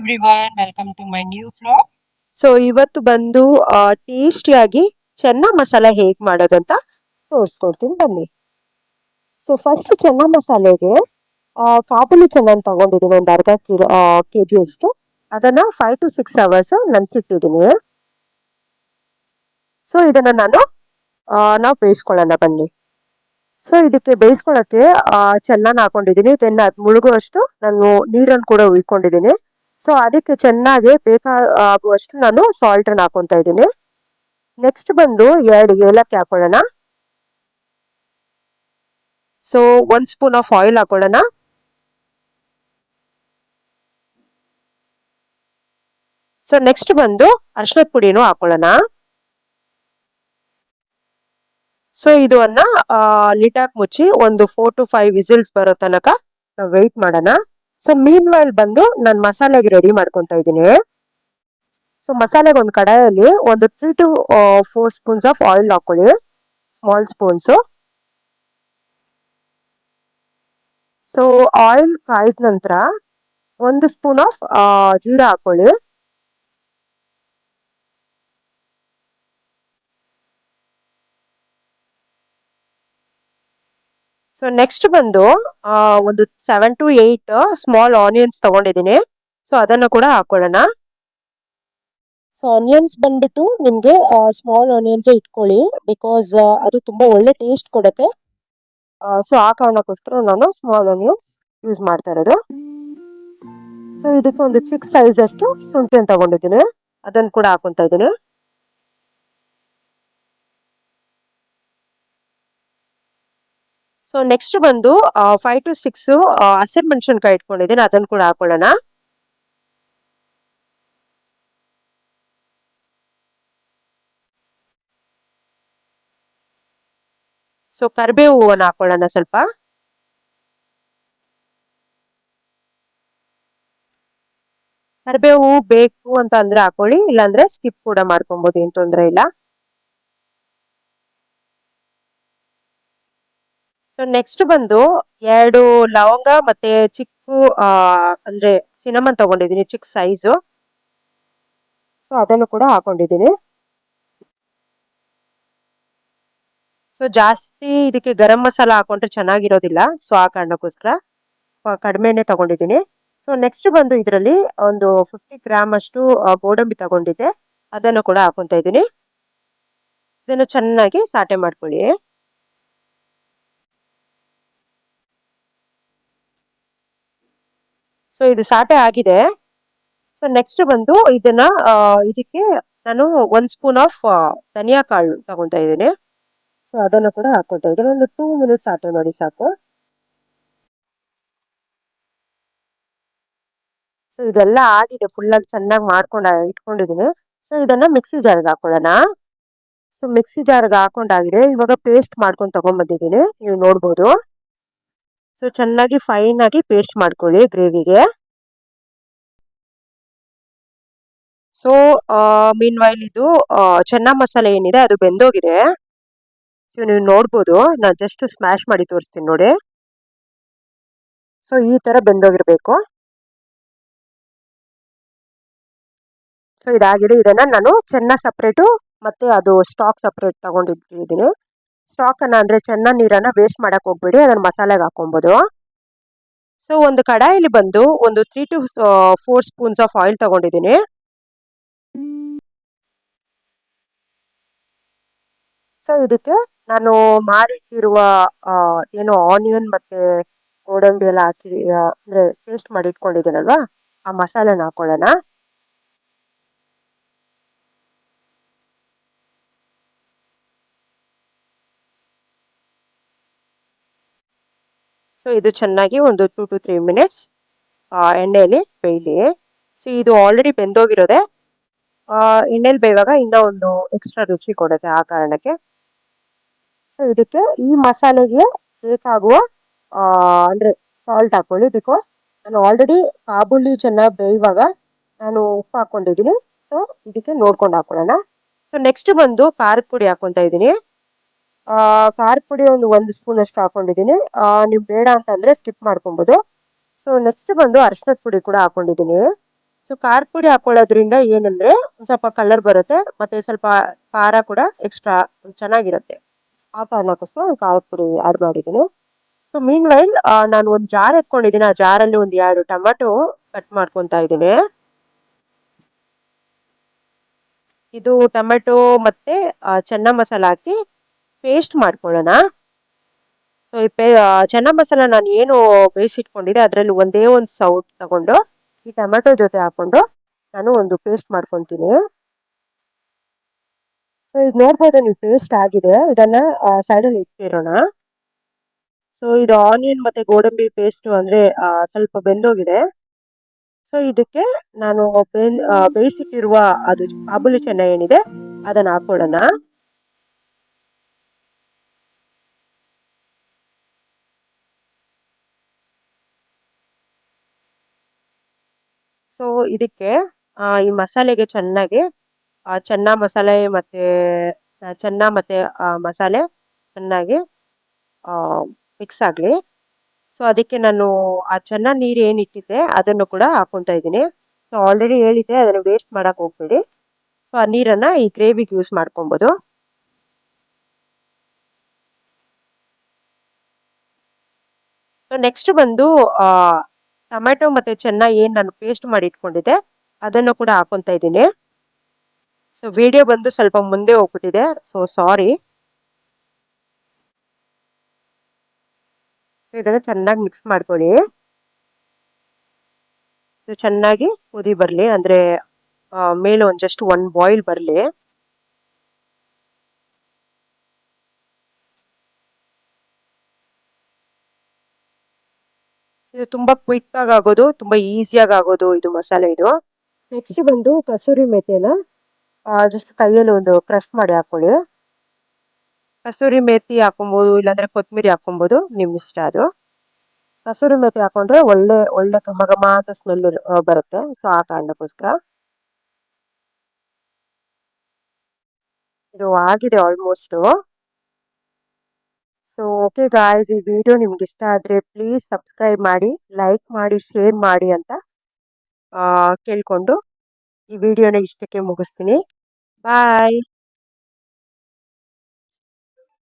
Everyone welcome to my new vlog so ಇವತ್ತು ಬಂದು ಟೇಸ್ಟಿಯಾಗಿ ಚೆನ್ನ ಮಸಾಲ ಹೇಗ್ ಮಾಡೋದಂತ ತೋರಿಸ್ಕೊಡ್ತೀನಿ ಬನ್ನಿ. ಸೊ ಫಸ್ಟ್ ಚೆನ್ನ ಮಸಾಲೆಗೆ ಕಾಬುಲಿ ಕಾಬೂಲಿ ಚೆನ್ನ ತಗೊಂಡಿದ್ದೀನಿ ಒಂದು ಅರ್ಧ ಕಿಲೋ ಕೆ ಜಿ ಅಷ್ಟು ಅದನ್ನ ಫೈವ್ ಟು ಸಿಕ್ಸ್ ಅವರ್ಸ್ ನೆನೆಸಿಟ್ಟಿದ್ದೀನಿ. ಸೊ ಇದನ್ನ ನಾನು ನಾವು ಬೇಯಿಸ್ಕೊಳ್ಳೋಣ ಬನ್ನಿ. ಸೊ ಇದಕ್ಕೆ ಬೇಯಿಸ್ಕೊಳ್ಳೋಕ್ಕೆ ಚೆನ್ನಾಗಿ ಹಾಕೊಂಡಿದ್ದೀನಿ. ದೆನ್ ಅದು ಮುಳುಗುವಷ್ಟು ನಾನು ನೀರನ್ನು ಕೂಡ ಉಯ್ಕೊಂಡಿದ್ದೀನಿ. ಸೊ ಅದಕ್ಕೆ ಚೆನ್ನಾಗಿ ಬೇಕಾಗುವಷ್ಟು ನಾನು ಸಾಲ್ಟ್ ಅನ್ನು ಹಾಕೊಂತ ಇದ್ದೀನಿ. ನೆಕ್ಸ್ಟ್ ಬಂದು ಎರಡು ಏಲಕ್ಕಿ ಹಾಕೊಳ್ಳೋಣ. ಸೊ ಒಂದ್ ಸ್ಪೂನ್ ಆಫ್ ಆಯಿಲ್ ಹಾಕೊಳ್ಳೋಣ. ಸೊ ನೆಕ್ಸ್ಟ್ ಬಂದು ಅರ್ಶಿನದ ಪುಡಿನೂ ಹಾಕೊಳ್ಳೋಣ. ಸೊ ಇದನ್ನ ಹಾಕಿ ಮುಚ್ಚಿ ಒಂದು ಫೋರ್ ಟು ಫೈವ್ ವಿಸಿಲ್ಸ್ ಬರೋ ತನಕ ನಾವು ವೆಯ್ಟ್ ಮಾಡೋಣ. ಸೊ ಮೀನ್ ವೈಲ್ ಬಂದು ನಾನು ಮಸಾಲೆಗೆ ರೆಡಿ ಮಾಡ್ಕೊಂತ ಇದ್ದೀನಿ. ಸೊ ಮಸಾಲೆಗೆ ಒಂದು ಕಡಾಯಲ್ಲಿ ಒಂದು three to four spoons of oil ಹಾಕೊಳ್ಳಿ. ಸ್ಮಾಲ್ ಸ್ಪೂನ್ಸ್ ಸೊ ಆಯಿಲ್ ಕಾಯ್ದ ನಂತರ ಒಂದು ಸ್ಪೂನ್ ಆಫ್ ಜೀರಾ ಹಾಕೊಳ್ಳಿ. ಸೊ ನೆಕ್ಸ್ಟ್ ಬಂದು ಒಂದು seven to eight small onions ತಗೊಂಡಿದ್ದೀನಿ. ಸೊ ಅದನ್ನು ಕೂಡ ಹಾಕೊಳ್ಳೋಣ. ಸೊ ಆನಿಯನ್ಸ್ ಬಂದ್ಬಿಟ್ಟು ನಿಮಗೆ ಸ್ಮಾಲ್ ಆನಿಯನ್ಸ್ ಇಟ್ಕೊಳ್ಳಿ. ಬಿಕಾಸ್ ಅದು ತುಂಬಾ ಒಳ್ಳೆ ಟೇಸ್ಟ್ ಕೊಡುತ್ತೆ. ಸೊ ಆ ಕಾರಣಕ್ಕೋಸ್ಕರ ನಾನು ಸ್ಮಾಲ್ ಆನಿಯನ್ಸ್ ಯೂಸ್ ಮಾಡ್ತಾ ಇರೋದು. ಸೊ ಇದಕ್ಕೆ ಒಂದು ಚಿಕ್ಕ ಸೈಜ್ ಅಷ್ಟು ಶುಂಠಿಯನ್ನು ತಗೊಂಡಿದ್ದೀನಿ. ಅದನ್ನು ಕೂಡ ಹಾಕೊತಾ ಇದ್ದೀನಿ. ಸೊ ನೆಕ್ಸ್ಟ್ ಬಂದು ಫೈವ್ ಟು ಸಿಕ್ಸ್ ಹಸಿರು ಮೆಣಸಿನ್ಕಾಯಿ ಇಟ್ಕೊಂಡಿದ್ದೀನಿ. ಅದನ್ನು ಕೂಡ ಹಾಕೊಳ್ಳೋಣ. ಸೊ ಕರಿಬೇವು ಹೂವನ್ನು ಹಾಕೊಳ್ಳೋಣ ಸ್ವಲ್ಪ. ಕರಿಬೇವು ಬೇಕು ಅಂತ ಅಂದ್ರೆ ಹಾಕೊಳ್ಳಿ, ಇಲ್ಲಾಂದ್ರೆ ಸ್ಕಿಪ್ ಕೂಡ ಮಾಡ್ಕೊಬಹುದು ಏನ್ ತೊಂದ್ರೆ ಇಲ್ಲ. ಸೊ ನೆಕ್ಸ್ಟ್ ಬಂದು ಎರಡು ಲವಂಗ ಮತ್ತೆ ಚಿಕ್ಕ ಅಂದ್ರೆ ಸಿನಮನ್ ತಗೊಂಡಿದ್ದೀನಿ, ಚಿಕ್ಕ ಸೈಜು ಸೊ ಅದನ್ನು ಕೂಡ ಹಾಕೊಂಡಿದ್ದೀನಿ. ಸೊ ಜಾಸ್ತಿ ಇದಕ್ಕೆ ಗರಂ ಮಸಾಲ ಹಾಕೊಂಡ್ರೆ ಚೆನ್ನಾಗಿರೋದಿಲ್ಲ. ಸೊ ಆ ಕಾರಣಕ್ಕೋಸ್ಕರ ಕಡಿಮೆನೆ ತಗೊಂಡಿದ್ದೀನಿ. ಸೊ ನೆಕ್ಸ್ಟ್ ಬಂದು ಇದರಲ್ಲಿ ಒಂದು ಫಿಫ್ಟಿ ಗ್ರಾಮ್ ಅಷ್ಟು ಗೋಡಂಬಿ ತಗೊಂಡಿದ್ದೆ. ಅದನ್ನು ಕೂಡ ಹಾಕೊಂತ ಇದ್ದೀನಿ. ಇದನ್ನು ಚೆನ್ನಾಗಿ ಸಾಟೆ ಮಾಡ್ಕೊಳ್ಳಿ. ಸೊ ಇದು ಸಾಟೆ ಆಗಿದೆ. ಸೊ ನೆಕ್ಸ್ಟ್ ಬಂದು ಇದನ್ನ ಇದಕ್ಕೆ ನಾನು ಒಂದ್ ಸ್ಪೂನ್ ಆಫ್ ಧನಿಯಾ ಕಾಳು ತಗೊತಾ ಇದ್ದೀನಿ. ಸೊ ಅದನ್ನು ಕೂಡ ಹಾಕೊಳ್ತಾ ಇದ್ದೀನಿ. ಒಂದು ಟೂ ಮಿನಿಟ್ಸ್ ಸಾಟೆ ನೋಡಿ ಸಾಕು. ಸೊ ಇದೆಲ್ಲ ಆಗಿದೆ. ಫುಲ್ ಆಗಿ ಚೆನ್ನಾಗಿ ಮಾಡ್ಕೊಂಡು, ಇಟ್ಕೊಂಡಿದ್ದೀನಿ. ಸೊ ಇದನ್ನ ಮಿಕ್ಸಿ ಜಾರ್ಗೆ ಹಾಕೊಳ್ಳೋಣ. ಸೊ ಮಿಕ್ಸಿ ಜಾರ್ಗೆ ಹಾಕೊಂಡಾಗಿದೆ. ಇವಾಗ ಪೇಸ್ಟ್ ಮಾಡ್ಕೊಂಡು ತಗೊಂಡ್ಬಂದಿದ್ದೀನಿ ನೀವು ನೋಡ್ಬೋದು. ಸೊ ಚೆನ್ನಾಗಿ ಫೈನ್ ಆಗಿ ಪೇಸ್ಟ್ ಮಾಡ್ಕೊಳ್ಳಿ ಗ್ರೇವಿಗೆ ಸೊ ಮೀನ್ ವೈಲ್ ಇದು ಚೆನ್ನ ಮಸಾಲೆ ಏನಿದೆ ಅದು ಬೆಂದೋಗಿದೆ. ಸೊ ನೀವು ನೋಡ್ಬೋದು, ನಾನು ಜಸ್ಟ್ ಸ್ಮ್ಯಾಶ್ ಮಾಡಿ ತೋರಿಸ್ತೀನಿ ನೋಡಿ. ಸೊ ಈ ಥರ ಬೆಂದೋಗಿರಬೇಕು. ಸೊ ಇದಾಗಿದೆ. ಇದನ್ನು ನಾನು ಚೆನ್ನ ಸಪ್ರೇಟು ಮತ್ತು ಅದು ಸ್ಟಾಕ್ ಸಪ್ರೇಟ್ ತಗೊಂಡಿದ್ದೀನಿ. ಸ್ಟಾಕ್ ಅನ್ನ ಅಂದ್ರೆ ಚೆನ್ನ ನೀರನ್ನ ವೇಸ್ಟ್ ಮಾಡಕ್ ಹೋಗ್ಬೇಡಿ, ಅದನ್ನ ಮಸಾಲೆಗೆ ಹಾಕೊಬೋದು ಸೊ ಒಂದು ಕಡಾಯಲ್ಲಿ ಬಂದು ಒಂದು three to four spoons of oil ತಗೊಂಡಿದ್ದೀನಿ. ಸೊ ಇದಕ್ಕೆ ನಾನು ಮಾಡಿಟ್ಟಿರುವ ಏನು ಆನಿಯನ್ ಮತ್ತೆ ಗೋಡಂಬಿ ಎಲ್ಲ ಹಾಕಿ ಅಂದ್ರೆ ಪೇಸ್ಟ್ ಮಾಡಿ ಇಟ್ಕೊಂಡಿದ್ದೀನಲ್ವಾ ಆ ಮಸಾಲೆನ ಹಾಕೊಳ್ಳೋಣ. ಸೊ ಇದು ಚೆನ್ನಾಗಿ ಒಂದು ಟು ಟು ತ್ರೀ ಮಿನಿಟ್ಸ್ ಎಣ್ಣೆಯಲ್ಲಿ ಬೇಯಲಿ. ಸೊ ಇದು ಆಲ್ರೆಡಿ ಬೆಂದೋಗಿರೋದೆ. ಎಣ್ಣೆಲಿ ಬೇಯುವಾಗ ಇನ್ನೂ ಒಂದು ಎಕ್ಸ್ಟ್ರಾ ರುಚಿ ಕೊಡುತ್ತೆ ಆ ಕಾರಣಕ್ಕೆ. ಸೊ ಇದಕ್ಕೆ ಈ ಮಸಾಲೆಗೆ ಬೇಕಾಗುವ ಅಂದ್ರೆ ಸಾಲ್ಟ್ ಹಾಕೊಳ್ಳಿ ಬಿಕಾಸ್ ನಾನು ಆಲ್ರೆಡಿ ಕಾಬುಲಿ ಚೆನ್ನಾಗಿ ಬೇಯುವಾಗ ನಾನು ಉಪ್ಪು ಹಾಕೊಂಡಿದ್ದೀನಿ ಸೊ ಇದಕ್ಕೆ ನೋಡ್ಕೊಂಡು ಹಾಕೊಳ್ಳೋಣ. ಸೊ ನೆಕ್ಸ್ಟ್ ಬಂದು ಖಾರದ ಪುಡಿ ಹಾಕೊತ ಇದ್ದೀನಿ. ಆ, ಖಾರದ ಪುಡಿ ಒಂದು ಒಂದು ಸ್ಪೂನ್ ಅಷ್ಟು ಹಾಕೊಂಡಿದ್ದೀನಿ. ನೀವು ಬೇಡ ಅಂತಂದ್ರೆ ಸ್ಕಿಪ್ ಮಾಡ್ಕೊಬೋದು. ಸೊ ನೆಕ್ಸ್ಟ್ ಬಂದು ಅರಿಶಿನದ ಪುಡಿ ಕೂಡ ಹಾಕೊಂಡಿದ್ದೀನಿ. ಸೊ ಖಾರ ಪುಡಿ ಹಾಕೊಳ್ಳೋದ್ರಿಂದ ಏನಂದ್ರೆ ಒಂದ್ ಸ್ವಲ್ಪ ಕಲರ್ ಬರುತ್ತೆ ಮತ್ತೆ ಸ್ವಲ್ಪ ಖಾರ ಕೂಡ ಎಕ್ಸ್ಟ್ರಾ ಚೆನ್ನಾಗಿರುತ್ತೆ. ಆ ಕಾರಣಕ್ಕೋಸ್ಕರ ನಾನು ಖಾರದ ಪುಡಿ ಆಡ್ ಮಾಡಿದ್ದೀನಿ. ಸೊ ಮೀನ್ ವೈಲ್ ನಾನು ಒಂದು ಜಾರ್ ಎತ್ಕೊಂಡಿದ್ದೀನಿ. ಆ ಜಾರಲ್ಲಿ ಒಂದು ಎರಡು ಟೊಮೆಟೊ ಕಟ್ ಮಾಡ್ಕೊತಾ ಇದ್ದೀನಿ. ಇದು ಟೊಮೆಟೊ ಮತ್ತೆ ಚೆನ್ನ ಮಸಾಲ ಹಾಕಿ ಪೇಸ್ಟ್ ಮಾಡ್ಕೊಳ್ಳೋಣ. ಸೊ, ಈ ಪೇ ಚೆನ್ನಾ ಮಸಾಲ ನಾನು ಏನು ಬೇಯಿಸಿಟ್ಕೊಂಡಿದ್ದೆ ಅದರಲ್ಲಿ ಒಂದೇ ಒಂದು ಸೌಟ್ ತಗೊಂಡು, ಈ ಟೊಮೆಟೊ ಜೊತೆ ಹಾಕೊಂಡು ನಾನು ಒಂದು ಪೇಸ್ಟ್ ಮಾಡ್ಕೊತೀನಿ. ಸೊ, ಇದು ನೋಡ್ಬೋದು ನೀವು ಪೇಸ್ಟ್ ಆಗಿದೆ. ಇದನ್ನ ಸೈಡಲ್ಲಿ ಇಟ್ಟಿರೋಣ. ಸೊ, ಇದು ಆನಿಯನ್ ಮತ್ತೆ ಗೋಡಂಬಿ ಪೇಸ್ಟ್ ಅಂದ್ರೆ ಸ್ವಲ್ಪ ಬೆಂದೋಗಿದೆ. ಸೊ, ಇದಕ್ಕೆ ನಾನು ಬೇಯಿಸಿಟ್ಟಿರುವ ಅದು ಕಾಬುಲಿ ಚೆನ್ನ ಏನಿದೆ, ಅದನ್ನ ಹಾಕೊಳ್ಳೋಣ. ಸೊ ಇದಕ್ಕೆ ಈ ಮಸಾಲೆಗೆ ಚೆನ್ನಾಗಿ ಚೆನ್ನ ಮಸಾಲೆ ಮತ್ತೆ ಚೆನ್ನ ಮತ್ತೆ ಮಸಾಲೆ ಚೆನ್ನಾಗಿ ಮಿಕ್ಸ್ ಆಗಲಿ. ಸೊ ಅದಕ್ಕೆ ನಾನು ಆ ಚೆನ್ನ ನೀರು ಏನಿಟ್ಟಿದ್ದೆ, ಅದನ್ನು ಕೂಡ ಹಾಕೊತಾ ಇದ್ದೀನಿ. ಸೊ ಆಲ್ರೆಡಿ ಹೇಳಿದ್ದೆ, ಅದನ್ನು ವೇಸ್ಟ್ ಮಾಡಕ್ ಹೋಗ್ಬೇಡಿ. ಸೊ ಆ ನೀರನ್ನ ಈ ಗ್ರೇವಿಗೆ ಯೂಸ್ ಮಾಡ್ಕೊಬೋದು ಸೊ ನೆಕ್ಸ್ಟ್ ಬಂದು ಟೊಮೆಟೊ ಮತ್ತೆ ಚೆನ್ನಾಗಿ ಏನು ನಾನು ಪೇಸ್ಟ್ ಮಾಡಿ ಇಟ್ಕೊಂಡಿದ್ದೆ, ಅದನ್ನು ಕೂಡ ಹಾಕೊತಾ ಇದ್ದೀನಿ. ಸೊ ವಿಡಿಯೋ ಬಂದು ಸ್ವಲ್ಪ ಮುಂದೆ ಹೋಗ್ಬಿಟ್ಟಿದೆ. ಸೊ ಸಾರಿ ಇದನ್ನು ಚೆನ್ನಾಗಿ ಮಿಕ್ಸ್ ಮಾಡ್ಕೊಳ್ಳಿ. ಸೊ ಚೆನ್ನಾಗಿ ಕುದಿ ಬರಲಿ. ಅಂದರೆ ಮೇಲೆ ಒಂದು ಜಸ್ಟ್ ಒನ್ ಬಾಯ್ಲ್ ಬರಲಿ. ಇದು ತುಂಬಾ ಕ್ವಿಕ್ ಆಗಿ ಆಗೋದು ತುಂಬಾ ಈಸಿಯಾಗಿ ಆಗೋದು ಇದು ಮಸಾಲೆ ಇದು. ನೆಕ್ಸ್ಟ್ ಬಂದು ಕಸೂರಿ ಮೆಥಿನ ಜಸ್ಟ್ ಕೈಯಲ್ಲಿ ಒಂದು ಕ್ರಶ್ ಮಾಡಿ ಹಾಕೊಳ್ಳಿ. ಕಸೂರಿ ಮೇಥಿ ಹಾಕೊಬೋದು ಇಲ್ಲಾಂದ್ರೆ ಕೊತ್ತಂಬರಿ ಹಾಕೊಬೋದು ನಿಮ್ ಇಷ್ಟ ಅದು. ಕಸೂರಿ ಮೇಥಿ ಹಾಕೊಂಡ್ರೆ ಒಳ್ಳೆ ಒಳ್ಳೆ ಘಮ ಘಮ ಅಂತ ಸ್ಮೆಲ್ ಬರುತ್ತೆ. ಸೊ ಆ ಕಾರಣಕ್ಕೋಸ್ಕರ. ಇದು ಆಗಿದೆ ಆಲ್ಮೋಸ್ಟ್ ಓಕೆ ಗಾಯ್ಸ್, ಈ ವಿಡಿಯೋ ನಿಮ್ಗೆ ಇಷ್ಟ ಆದ್ರೆ ಪ್ಲೀಸ್ ಸಬ್ಸ್ಕ್ರೈಬ್ ಮಾಡಿ ಲೈಕ್ ಮಾಡಿ ಶೇರ್ ಮಾಡಿ ಅಂತ ಕೇಳಿಕೊಂಡು ಈ ವಿಡಿಯೋನ ಇಷ್ಟಕ್ಕೆ ಮುಗಿಸ್ತೀನಿ. ಬಾಯ್